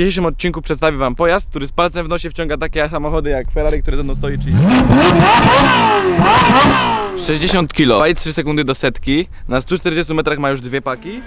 dzisiejszym odcinku przedstawię wam pojazd, który z palcem w nosie wciąga takie samochody jak Ferrari, które ze mną stoi, czyli 60 kg, 2,3 sekundy do setki, na 140 metrach ma już dwie paki.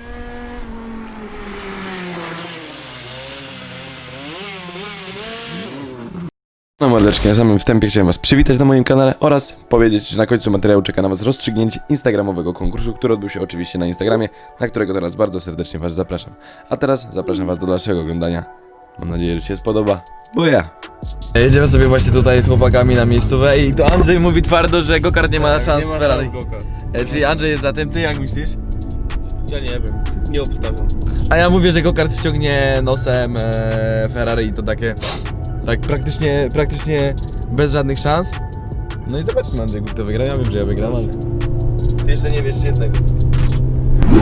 No mordeczki, na samym wstępie chciałem was przywitać na moim kanale oraz powiedzieć, że na końcu materiału czeka na was rozstrzygnięcie instagramowego konkursu, który odbył się oczywiście na Instagramie, na którego teraz bardzo serdecznie was zapraszam. A teraz zapraszam was do dalszego oglądania. Mam nadzieję, że się spodoba, bo ja. Jedziemy sobie właśnie tutaj z chłopakami na miejscówę i to Andrzej mówi twardo, że Gokart nie ma szans z Ferrari. E, Czyli Andrzej jest za tym, ty jak myślisz? Ja nie wiem, nie obstawiam. A ja mówię, że Gokart wciągnie nosem e, Ferrari i to takie, tak praktycznie, praktycznie bez żadnych szans. No i zobaczymy Andrzej, kto wygra, ja wiem, że ja wygram, ale... Ty jeszcze nie wiesz jednego.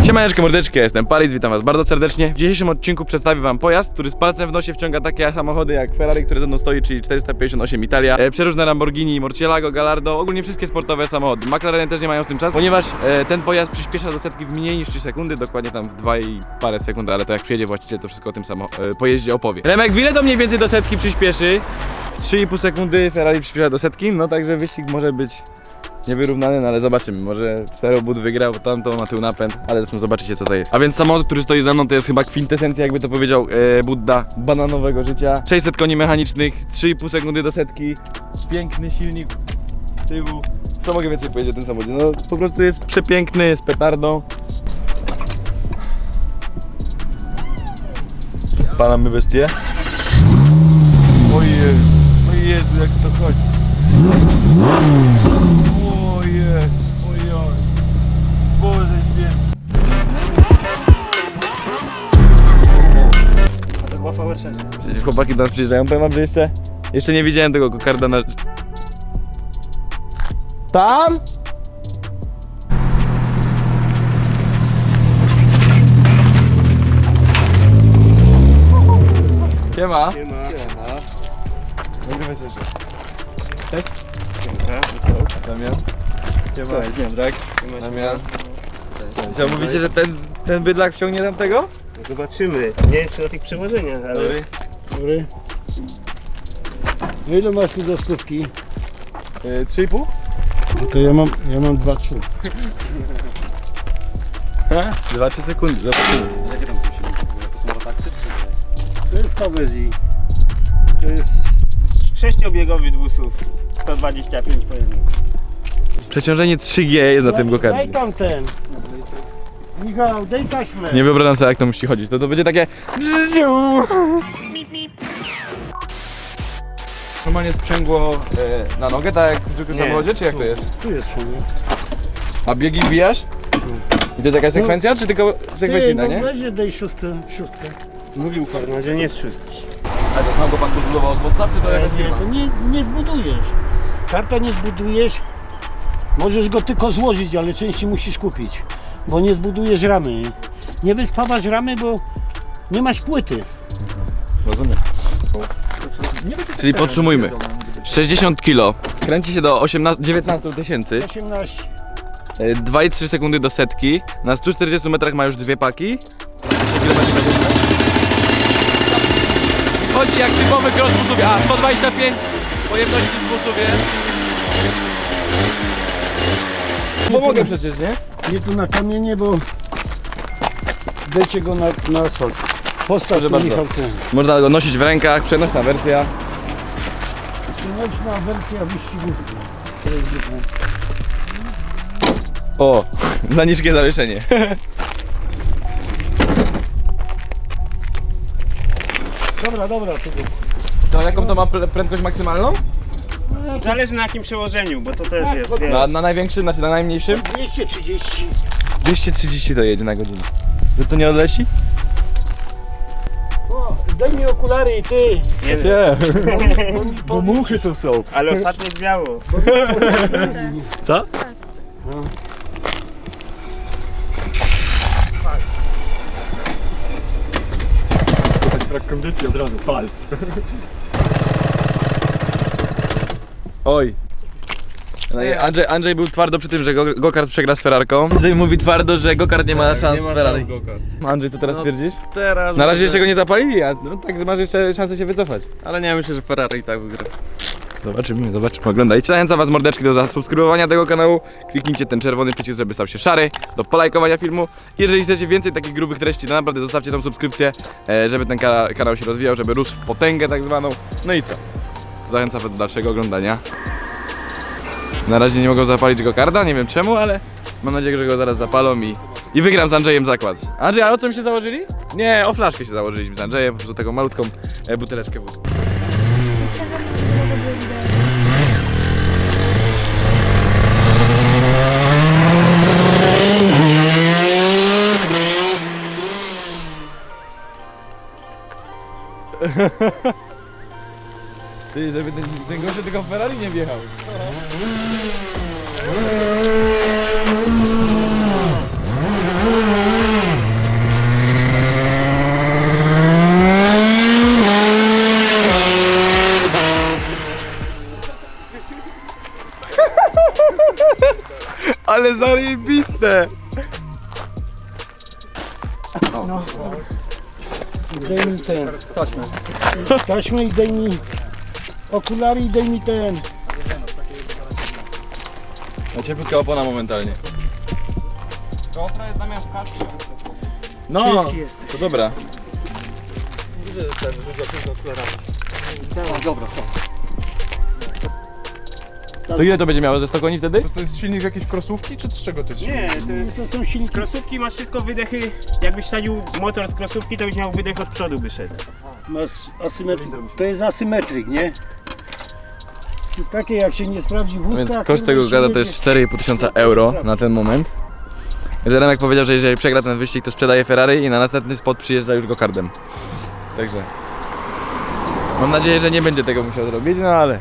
Siemaneczko mordeczki, jestem Paris, witam was bardzo serdecznie. W dzisiejszym odcinku przedstawię wam pojazd, który z palcem w nosie wciąga takie samochody jak Ferrari, które ze mną stoi, czyli 458 Italia, e, przeróżne Lamborghini, Murcielago, Gallardo, ogólnie wszystkie sportowe samochody. McLareny też nie mają z tym czasu, ponieważ e, ten pojazd przyspiesza do setki w mniej niż 3 sekundy, dokładnie tam w 2 i parę sekund, ale to jak przyjedzie właściciel, to wszystko o tym samo e, pojeździe opowie. Remek, w to mniej więcej do setki przyspieszy? W 3,5 sekundy Ferrari przyspiesza do setki, no także wyścig może być niewyrównany, no ale zobaczymy. Może Serobud wygrał, tamto ma tył napęd, ale zresztą zobaczycie co to jest. A więc samochód, który stoi za mną, to jest chyba kwintesencja, jakby to powiedział e, Budda, bananowego życia. 600 koni mechanicznych, 3,5 sekundy do setki, piękny silnik z tyłu. Co mogę więcej powiedzieć o tym samochodzie? No po prostu jest przepiękny, z petardą. Palamy bestię. O Jezu, o Jezu, jak to chodzi. A to była fałszywa. Chłopaki do nas przyjeżdżają, powiem wam, że jeszcze, jeszcze nie widziałem tego kokarda na... Tam? Siema. Nie ma. Nagrywaj sobie. Cześć. Dziękuję. Damian. Siema. Cześć. Damian. Co, mówicie, że ten, ten bydlak wciągnie tam tego? No Zobaczymy. Nie wiem czy na tych przewożeniach, ale... Dobry. Dobry. No ile masz tu do stówki? Trzy i pół? No to ja mam, ja mam dwa, trzy. Ha? Dwa, trzy sekundy, zobaczymy. Jakie tam są silniki? To są rotaksy czy co to jest? Pawezi. To jest... Sześciobiegowy dwusów. 125 pojemników. Przeciążenie 3G jest na tym Daj gokardzie. tam ten. Michał, daj taśmę. Nie wyobrażam sobie jak to musi chodzić. To, to będzie takie... Normalnie sprzęgło e, na nogę, tak jak w zwykłym Nie. samochodzie, czy jak to jest? Tu jest szumie. A biegi wbijasz? I to jest jakaś sekwencja, czy tylko Ty, sekwencyjna, no nie? weź daj szóstkę, szóstkę. Mówił pan, że nie jest szóstki. A to sam go pan zbudował od podstaw, czy to Ale jakaś nie, firma? to nie, nie zbudujesz. Karta nie zbudujesz. Możesz go tylko złożyć, ale części musisz kupić. Bo nie zbudujesz ramy. Nie wyspawasz ramy, bo nie masz płyty. Rozumiem. Czyli podsumujmy. 60 kg, kręci się do 18, 19 tysięcy, 18. e, 2,3 sekundy do setki, na 140 metrach ma już dwie paki. Kilometry na godzinę. Chodzi jak typowy cross w a 125 pojemności w usuwie. Pomogę przecież, nie? Nie tu na kamienie, bo dajcie go na, na asfalt. Postaw Proszę tu bardzo. Michał ten. Można go nosić w rękach, przenośna wersja. Przenośna wersja wyścigówki. To jest zwykłe. O, na niskie zawieszenie. Dobra, dobra, to go. To jaką to ma prędkość maksymalną? Zależy na jakim przełożeniu, bo to też jest, wiesz. Na, na największym, znaczy na najmniejszym? 230. 230 to jedzie na godzinę. Że to nie odleci? O, daj mi okulary, ty. Nie wiem. Bo, mi- bo muchy tu są. Ale ostatnio zwiało. Co? Brak kondycji od razu, pal. Oj. No Andrzej, Andrzej był twardo przy tym, że go- Gokart przegra z Ferrarką. Andrzej mówi twardo, że Gokart nie ma szans z Ferrari. Andrzej, co teraz No, twierdzisz? Teraz. Na razie jeszcze go nie zapalili, a no, także masz jeszcze szansę się wycofać. Ale nie myślę, że Ferrari i tak wygra. Zobaczymy, zobaczymy, oglądajcie. Zachęcam was mordeczki do zasubskrybowania tego kanału. Kliknijcie ten czerwony przycisk, żeby stał się szary, do polajkowania filmu. Jeżeli chcecie więcej takich grubych treści, to naprawdę zostawcie tą subskrypcję, e, żeby ten kana kanał się rozwijał, żeby rósł w potęgę tak zwaną. No i co? Zachęcam do dalszego oglądania. Na razie nie mogą zapalić go karda, nie wiem czemu, ale mam nadzieję, że go zaraz zapalą i, i wygram z Andrzejem zakład. Andrzej, a o czym się założyli? Nie, o flaszkę się założyliśmy z Andrzejem, prostu taką malutką e, buteleczkę wódki. Ty, żeby ten, ten gościu tylko w Ferrari nie wjechał. Ale zarybiste! Daj mi ten. Taśmę. Taśmę i daj mi okulary i daj mi ten. Cieplutka opona momentalnie. GoPro jest zamiast kaski. No, Ciężki jest. to dobra. Dobra, są. To ile to będzie miało ze 100 koni wtedy? To, to jest silnik jakiejś krosówki, czy z czego to jest Nie, to jest... To są Z silniki. krosówki masz wszystko wydechy, jakbyś sadził motor z krosówki, to byś miał wydech od przodu by szedł. Masz asymetryk. To jest asymetryk, nie? To jest takie jak się nie sprawdzi w Więc koszt tego gada to jest 4,5 tysiąca euro na ten moment. Remek powiedział, że jeżeli przegra ten wyścig, to sprzedaje Ferrari i na następny spot przyjeżdża już go kardem. Także. Mam nadzieję, że nie będzie tego musiał zrobić, no ale.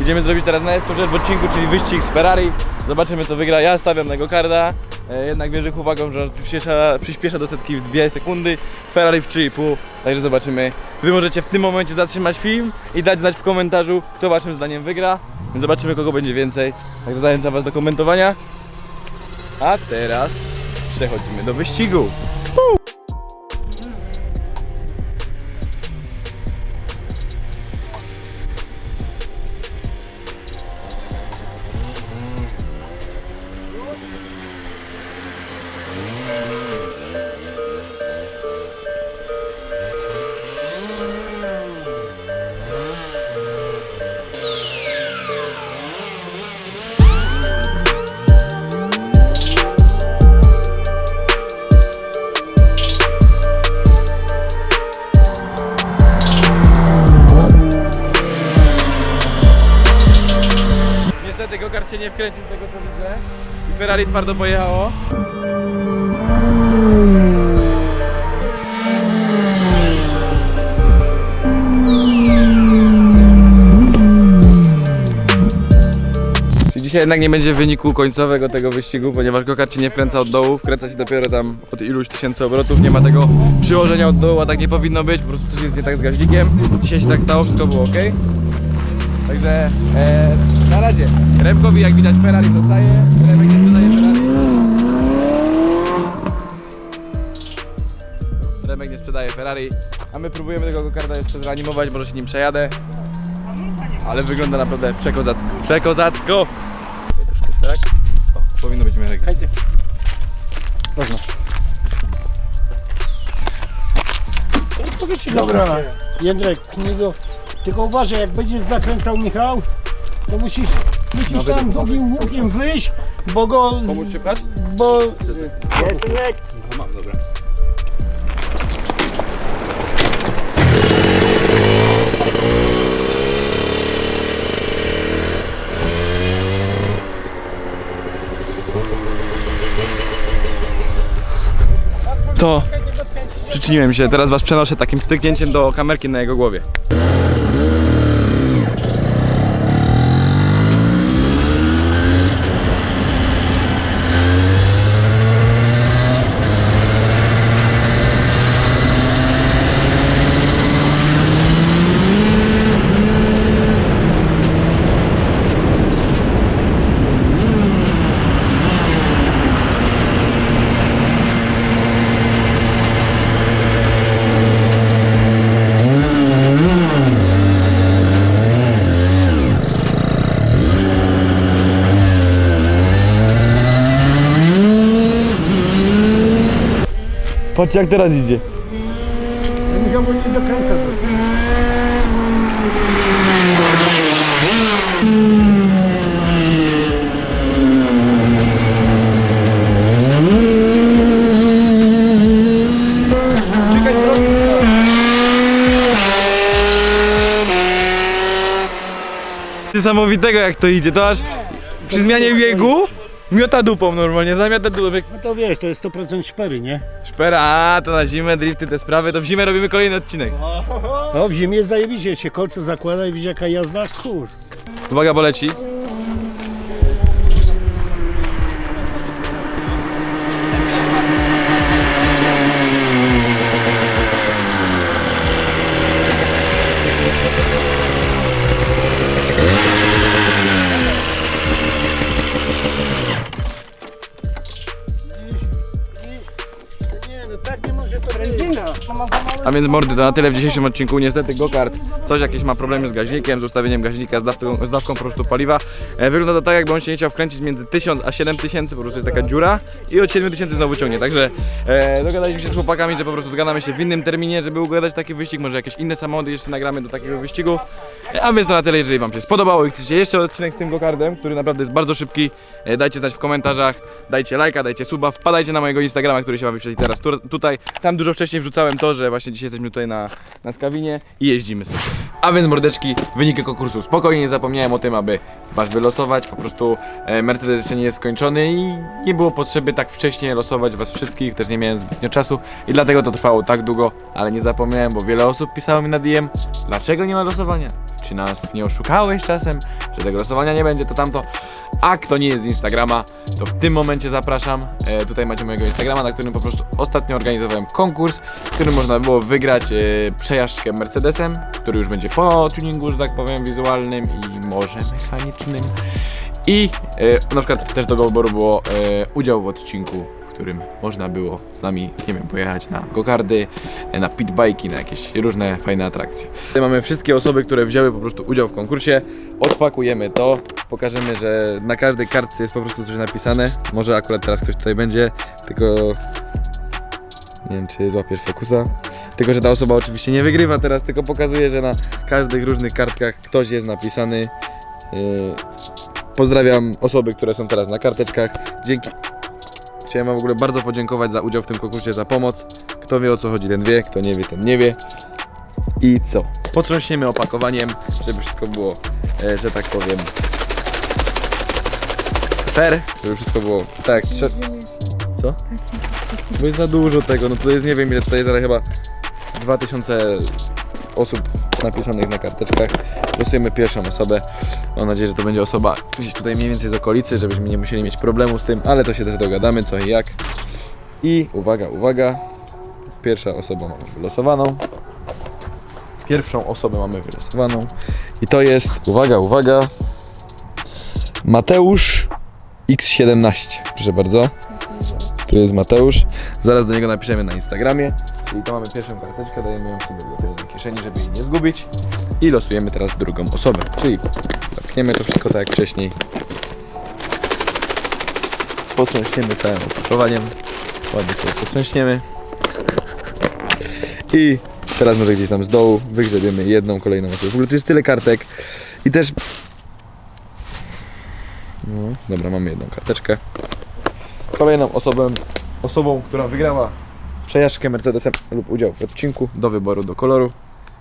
Idziemy zrobić teraz najlepszą rzecz w odcinku, czyli wyścig z Ferrari. Zobaczymy co wygra. Ja stawiam na go karda. E, jednak wierzę uwagą, że przyspiesza, przyspiesza do setki w 2 sekundy. Ferrari w 3,5. Także zobaczymy. Wy możecie w tym momencie zatrzymać film i dać znać w komentarzu, kto waszym zdaniem wygra. Więc zobaczymy kogo będzie więcej. Także zachęcam was do komentowania. A teraz przechodzimy do wyścigu. Wkręcił z tego co widzę. I Ferrari twardo pojechało. Dzisiaj jednak nie będzie wyniku końcowego tego wyścigu, ponieważ Gokart się nie wkręca od dołu, wkręca się dopiero tam od iluś tysięcy obrotów, nie ma tego przyłożenia od dołu, a tak nie powinno być, po prostu coś jest nie tak z gaźnikiem. Dzisiaj się tak stało, wszystko było ok. Także e, na razie Remkowi jak widać Ferrari zostaje, Remek nie sprzedaje Ferrari. Remek nie sprzedaje Ferrari, a my próbujemy tego gokarda jeszcze zreanimować, może się nim przejadę. Ale wygląda naprawdę przekozacko. Przekozacko! Tak? O, powinno być Mirek. Dobra, Jędrek, nie go. Tylko uważaj, jak będziesz zakręcał Michał, to musisz, musisz tam drugim łukiem wyjść, bo go. z- Pomóc się pchać? Bo. Mam, dobra. Co? Przyczyniłem się, teraz was przenoszę takim styknięciem do kamerki na jego głowie. Patrzcie jak teraz idzie. Ja go nie dokręcać. Niesamowitego jak to idzie, to aż przy zmianie biegu miota dupą normalnie, zamiata dupą. jak No to wiesz, to jest 100% szpery, nie? Szpera, a to na zimę, drifty, te sprawy, to w zimę robimy kolejny odcinek. No w zimie zajebiście, się kolce zakłada i widzi jaka jazda, kur. Uwaga, bo leci. A więc mordy, to na tyle w dzisiejszym odcinku. Niestety go-kart coś jakieś ma problemy z gaźnikiem, z ustawieniem gaźnika, z dawką, z dawką po prostu paliwa. E, wygląda to tak, jakby on się nie chciał wkręcić między 1000 a 7000, po prostu jest taka dziura i od 7000 znowu ciągnie. Także e, dogadaliśmy się z chłopakami, że po prostu zgadamy się w innym terminie, żeby ugadać taki wyścig. Może jakieś inne samochody jeszcze nagramy do takiego wyścigu. A więc to na tyle, jeżeli Wam się spodobało i chcecie jeszcze odcinek z tym go-kartem, który naprawdę jest bardzo szybki, e, dajcie znać w komentarzach, dajcie lajka, dajcie suba, wpadajcie na mojego Instagrama, który się Wam wyświetli teraz tu, tutaj. Tam dużo wcześniej wrzucałem to, że właśnie dzisiaj jesteśmy tutaj na, na Skawinie i jeździmy sobie. A więc mordeczki, wyniki konkursu. Spokojnie nie zapomniałem o tym, aby Was wylosować. Po prostu e, Mercedes jeszcze nie jest skończony i nie było potrzeby tak wcześnie losować Was wszystkich. Też nie miałem zbytnio czasu i dlatego to trwało tak długo, ale nie zapomniałem, bo wiele osób pisało mi na DM, dlaczego nie ma losowania? Czy nas nie oszukałeś czasem, że tego losowania nie będzie, to tamto. A kto nie jest z Instagrama, to w tym momencie zapraszam. E, tutaj macie mojego Instagrama, na którym po prostu ostatnio organizowałem konkurs, w którym można było wygrać e, przejażdżkę Mercedesem, który już będzie po tuningu, że tak powiem, wizualnym i może mechanicznym. I e, na przykład też do wyboru było e, udział w odcinku, którym można było z nami, nie wiem, pojechać na gokardy, e, na pitbajki, na jakieś różne fajne atrakcje. Tutaj mamy wszystkie osoby, które wzięły po prostu udział w konkursie. Odpakujemy to, pokażemy, że na każdej kartce jest po prostu coś napisane. Może akurat teraz ktoś tutaj będzie, tylko nie wiem, czy złapiesz fokusa. Tylko, że ta osoba oczywiście nie wygrywa teraz, tylko pokazuje, że na każdych różnych kartkach ktoś jest napisany. Yy, Pozdrawiam osoby, które są teraz na karteczkach. Dzięki. Chciałem Wam w ogóle bardzo podziękować za udział w tym konkursie, za pomoc. Kto wie o co chodzi, ten wie, kto nie wie, ten nie wie. I co? Potrząśniemy opakowaniem, żeby wszystko było, e, że tak powiem, fair, żeby wszystko było tak. trze- Co? Bo jest za dużo tego, no to jest nie wiem ile tutaj jest, ale chyba z 2000 osób napisanych na karteczkach. Losujemy pierwszą osobę. Mam nadzieję, że to będzie osoba gdzieś tutaj mniej więcej z okolicy, żebyśmy nie musieli mieć problemu z tym, ale to się też dogadamy co i jak. I uwaga, uwaga. Pierwsza osoba mamy wylosowaną. Pierwszą osobę mamy wylosowaną. I to jest, uwaga, uwaga. Mateusz X17. Proszę bardzo. Tu jest Mateusz. Zaraz do niego napiszemy na Instagramie. Czyli to mamy pierwszą karteczkę, dajemy ją sobie do kieszeni, żeby jej nie zgubić. I losujemy teraz drugą osobę. Czyli zamkniemy to wszystko tak jak wcześniej. Potrząśniemy całym opakowaniem. Ładnie sobie potrząśniemy. I teraz może gdzieś tam z dołu wygrzebiemy jedną kolejną osobę. W ogóle tu jest tyle kartek. I też... No, dobra, mamy jedną karteczkę. Kolejną osobą, osobą, która wygrała przejażdżkę Mercedesem lub udział w odcinku do wyboru, do koloru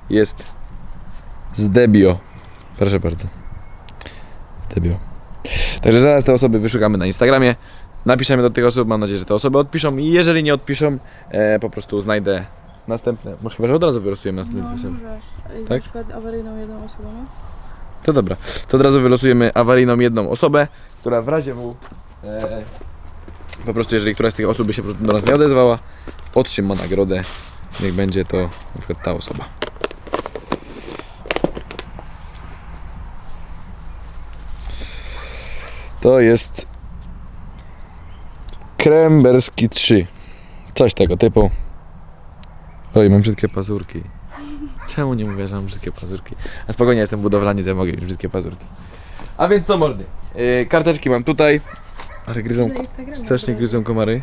jest Zdebio. Proszę bardzo. Zdebio. Także zaraz te osoby wyszukamy na Instagramie. Napiszemy do tych osób, mam nadzieję, że te osoby odpiszą i jeżeli nie odpiszą, e, po prostu znajdę następne. Może chyba, że od razu wylosujemy następne No, możesz. Tak? Na przykład awaryjną jedną osobą? To dobra. To od razu wylosujemy awaryjną jedną osobę, która w razie W e, po prostu jeżeli któraś z tych osób by się do nas nie odezwała, otrzyma nagrodę. Niech będzie to na przykład ta osoba. To jest Kremberski 3. Coś tego typu. Oj, mam brzydkie pazurki. Czemu nie mówię, że mam brzydkie pazurki? A spokojnie, jestem budowlanie, ja mogę mieć brzydkie pazurki. A więc co mordy? Yy, karteczki mam tutaj. Ale gryzą, strasznie gryzą komary.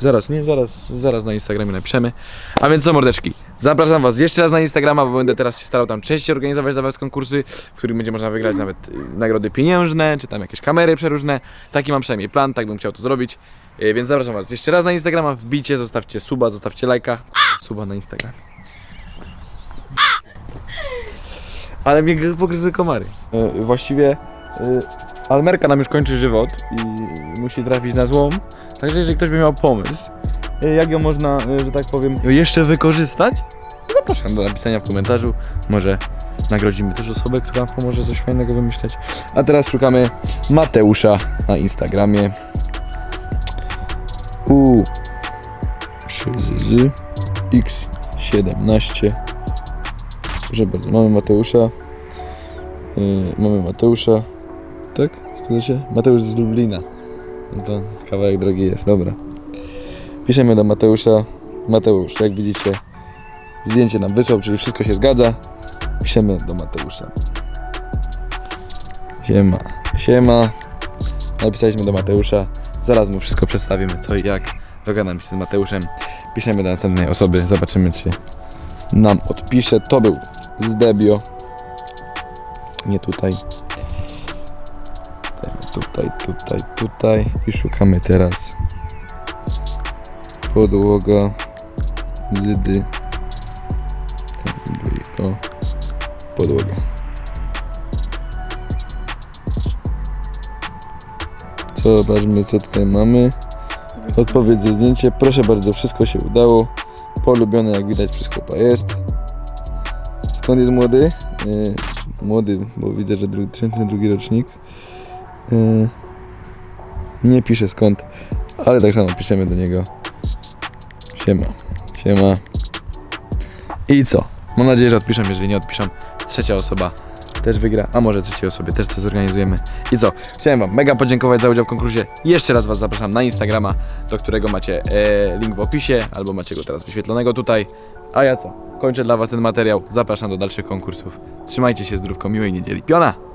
Zaraz, nie? Zaraz, zaraz na Instagramie napiszemy. A więc co mordeczki, zapraszam was jeszcze raz na Instagrama, bo będę teraz się starał tam częściej organizować dla was konkursy, w których będzie można wygrać nawet y, nagrody pieniężne, czy tam jakieś kamery przeróżne. Taki mam przynajmniej plan, tak bym chciał to zrobić. Y, Więc zapraszam was jeszcze raz na Instagrama, wbijcie, zostawcie suba, zostawcie lajka. Suba na Instagramie. Ale mnie pogryzły komary. Y, Właściwie Almerka nam już kończy żywot i musi trafić na złom. Także jeżeli ktoś by miał pomysł, y, jak ją można, y, że tak powiem, jeszcze wykorzystać, to zapraszam do napisania w komentarzu. Może nagrodzimy też osobę, która pomoże coś fajnego wymyśleć. A teraz szukamy Mateusza na Instagramie. U 3 z X17. Proszę bardzo, mamy Mateusza. Yy, mamy Mateusza. Tak? Zgadza się? Mateusz z Lublina. No to kawałek drogi jest, dobra. Piszemy do Mateusza. Mateusz, jak widzicie, zdjęcie nam wysłał, czyli wszystko się zgadza. Piszemy do Mateusza. Siema, siema. Napisaliśmy do Mateusza. Zaraz mu wszystko przedstawimy, co i jak. Dogadam się z Mateuszem. Piszemy do następnej osoby, zobaczymy, czy nam odpisze. To był z Debio. Nie tutaj. Tutaj, tutaj, tutaj. I szukamy teraz podłoga zydy. O podłoga. Zobaczmy co tutaj mamy. Odpowiedź za zdjęcie. Proszę bardzo wszystko się udało. Polubione jak widać przez chłopa jest. Skąd jest młody? E, młody, bo widzę, że drugi, drugi rocznik nie pisze skąd ale tak samo piszemy do niego Siema, siema. I co? Mam nadzieję, że odpiszą, jeżeli nie odpiszą, trzecia osoba też wygra, a może trzeciej osobie też to zorganizujemy. I co? Chciałem wam mega podziękować za udział w konkursie. Jeszcze raz was zapraszam na Instagrama, do którego macie e, link w opisie, albo macie go teraz wyświetlonego tutaj. A ja co? Kończę dla was ten materiał. Zapraszam do dalszych konkursów. Trzymajcie się zdrówko, miłej niedzieli. Piona!